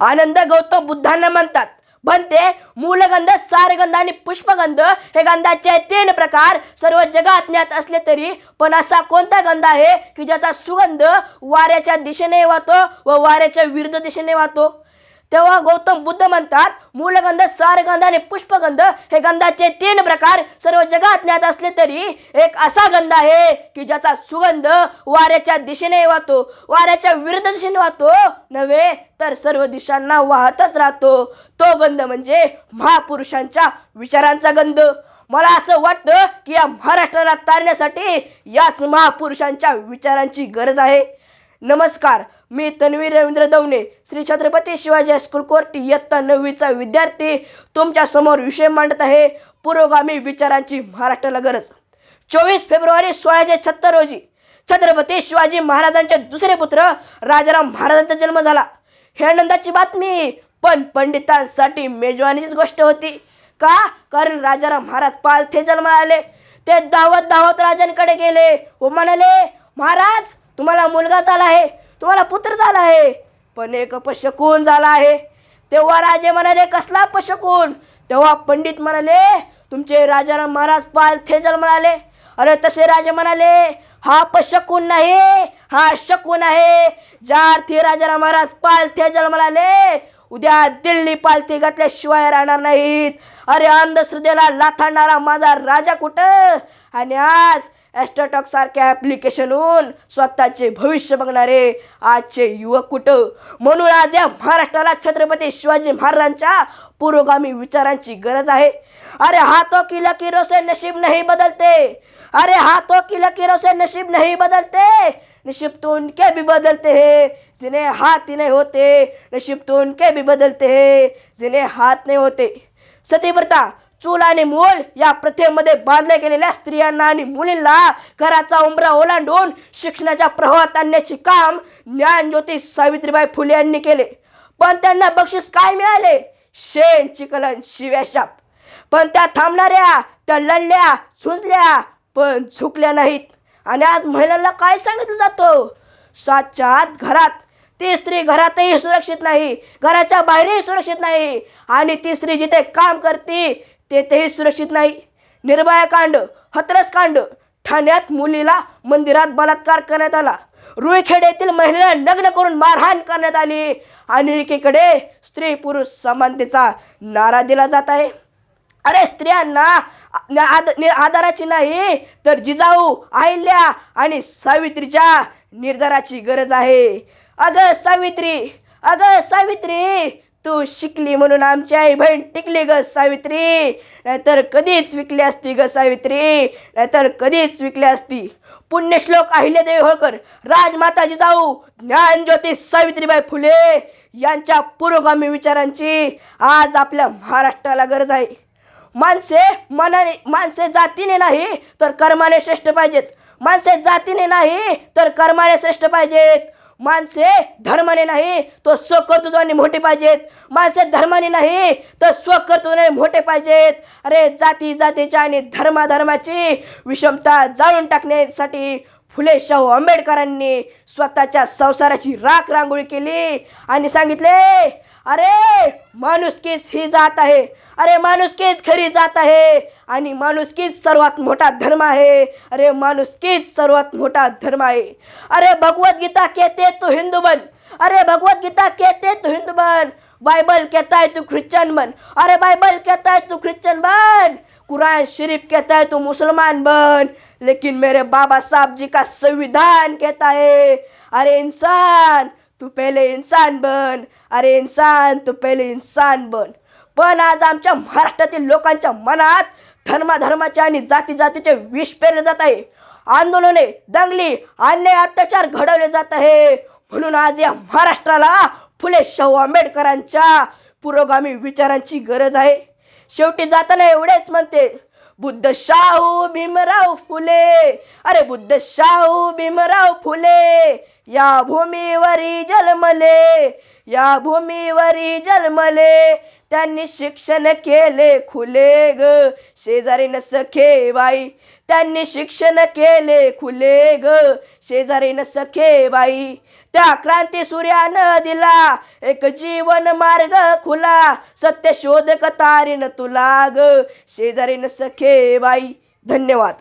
आनंद गौतम बुद्धांना म्हणतात. बनते मूलगंध सारगंध आणि पुष्पगंध हे गंधाचे तीन प्रकार सर्व जगात ज्ञात असले तरी पण असा कोणता गंध आहे की ज्याचा सुगंध वाऱ्याच्या दिशेने वाहतो व वाऱ्याच्या विरुद्ध दिशेने वाहतो? तेव्हा गौतम बुद्ध म्हणतात मूलगंध सारगंध आणि पुष्पगंध हे गंधाचे तीन प्रकार सर्व जगात ज्ञात असले तरी एक असा गंध आहे की ज्याचा सुगंध वाऱ्याच्या दिशेने वाहतो. वाऱ्याच्या विरुद्ध दिशेने वाहतो नव्हे तर सर्व दिशांना वाहतच राहतो. तो गंध म्हणजे महापुरुषांच्या विचारांचा गंध. मला असं वाटतं की या महाराष्ट्राला तारण्यासाठी याच महापुरुषांच्या विचारांची गरज आहे. नमस्कार मी Tanvi Ravindra Davane Shri Chhatrapati Shivaji high school court इयत्ता नववीचा विद्यार्थी. तुमच्यासमोर विषय मांडत आहे पुरोगामी विचारांची महाराष्ट्राला गरज. चोवीस फेब्रुवारी सोळाशे छत्तर रोजी छत्रपती शिवाजी महाराजांचे दुसरे पुत्र राजाराम महाराजांचा जन्म झाला. हे आनंदाची बातमी पण पंडितांसाठी मेजवानीचीच गोष्ट होती. का? कारण राजाराम महाराज पालथे जन्माला आले. ते धावत धावत राजांकडे गेले व म्हणाले महाराज तुम्हाला मुलगा झाला आहे. तुम्हाला पुत्र झाला आहे. पण एक अपशकून झाला आहे. तेव्हा राजे म्हणाले कसला पशकून तेव्हा पंडित म्हणाले तुमचे राजाराम महाराज पाल थेजल म्हणाले. अरे तसे राजे म्हणाले हा पशकून नाही हा शकून आहे. ज्या अर्थी राजाराम महाराज पालथे थेजल म्हणाले उद्या दिल्ली पालथी घातल्याशिवाय राहणार नाहीत. अरे अंधश्रद्धेला लाथाडणारा माझा राजा कुठं? आणि आज ॲस्ट्रोटॉक सारख्या ॲप्लिकेशनहून स्वतःचे भविष्य बघणारे आजचे युवक कुठं? म्हणून आज या महाराष्ट्राला छत्रपती शिवाजी महाराजांच्या पुरोगामी विचारांची गरज आहे. अरे हातो की लकीरों से नशीब नाही बदलते. अरे हातो की लकीरों से नशीब नहीं बदलते. नशीब तो उनके भी बदलते हैं जिन्हें हाथ ही नहीं होते. नशीब तो उनके भी बदलते हैं जिन्हें हाथ नहीं होते. सती प्रता चूल आणि मूल या प्रथेमध्ये बांधल्या गेलेल्या स्त्रियांना आणि मुलींना घराचा उंबरा ओलांडून शिक्षणाच्या प्रवाहात आणण्याचे काम ज्ञानज्योती सावित्रीबाई फुले यांनी केले. पण त्यांना बक्षीस काय मिळाले? शेण चिकलन शिव्याशाप पण त्या थांबणाऱ्या त्या लढल्या झुंजल्या पण झुकल्या नाहीत. आणि आज महिलांना काय सांगितलं जातं? सातच्या आत घरात. ती स्त्री घरातही सुरक्षित नाही घराच्या बाहेरही सुरक्षित नाही. आणि ती स्त्री जिथे काम करते तेथेही सुरक्षित नाही. निर्भयाकांड कांड ठाण्यात मुलीला मंदिरात बलात्कार करण्यात आला. रुईखेड येथील महिलेला नग्न करून मारहाण करण्यात आली. आणि एकीकडे स्त्री पुरुष समानतेचा नारा दिला जात आहे. अरे स्त्रियांना आद नि- आधाराची नाही तर जिजाऊ अहिल्या आणि सावित्रीच्या निर्धाराची गरज आहे. अगं सावित्री अगं सावित्री तू शिकली म्हणून आमची आई बहीण टिकली ग सावित्री. नाहीतर कधीच विकली असती ग सावित्री. नाहीतर कधीच विकली असती. पुण्यश्लोक अहिल्यादेवी होळकर राजमाताजी जाऊ ज्ञान ज्ञानज्योती सावित्रीबाई फुले यांच्या पुरोगामी विचारांची आज आपल्या महाराष्ट्राला गरज आहे. माणसे मनाने माणसे जातीने नाही तर कर्माने श्रेष्ठ पाहिजेत. माणसे जातीने नाही तर कर्माने श्रेष्ठ पाहिजेत. माणसे धर्माने नाही तर स्वकर्तृत्वाने मोठे पाहिजेत. माणसे धर्माने नाही तर स्वकर्तृत्वाने मोठे पाहिजेत. अरे जाती जातीच्या आणि धर्माधर्माची विषमता जाळून टाकण्यासाठी फुले शाहू आंबेडकरांनी स्वतःच्या संसाराची राख रांगोळी केली आणि सांगितले अरे माणुसकीच ही जात आहे. अरे माणुसकीच खरी जात आहे. आणि माणुसकीच सर्वात मोठा धर्म आहे. अरे माणुसकीच सर्वात मोठा धर्म आहे. अरे भगवद्गीता कहते तू हिंदू बन. अरे भगवद्गीता कहते तू हिंदू बन. बाइबल कहता है तू ख्रिश्चन बन. अरे बाइबल कहता है तू ख्रिश्चन बन. कुरान शरीफ कहता है तू मुसलमान बन. लेकिन मेरे बाबा साहब जी का संविधान कहता है अरे इंसान तू पहिले इन्सान बन. अरे इन्सान तू पहिले इन्सान बन. पण आज आमच्या महाराष्ट्रातील लोकांच्या मनात धर्माधर्माचे आणि जाती जातीचे विष पेरले जात आहे. आंदोलने दंगली अन्याय अत्याचार घडवले जात आहे. म्हणून आज या महाराष्ट्राला फुले शाहू आंबेडकरांच्या पुरोगामी विचारांची गरज आहे. शेवटी जाताना एवढेच म्हणते बुद्ध शाहू भीमराव फुले. अरे बुद्ध शाहू भीमराव फुले. या भूमीवरी जन्मले या भूमीवरी जन्मले. त्यांनी शिक्षण केले खुले ग शेजारीन सखे बाई त्यांनी शिक्षण केले खुले ग शेजारीन सखे बाई त्या क्रांती सूर्यानं दिला एक जीवन मार्ग खुला सत्य शोधक तारीन तुला ग शेजारीन सखे बाई धन्यवाद.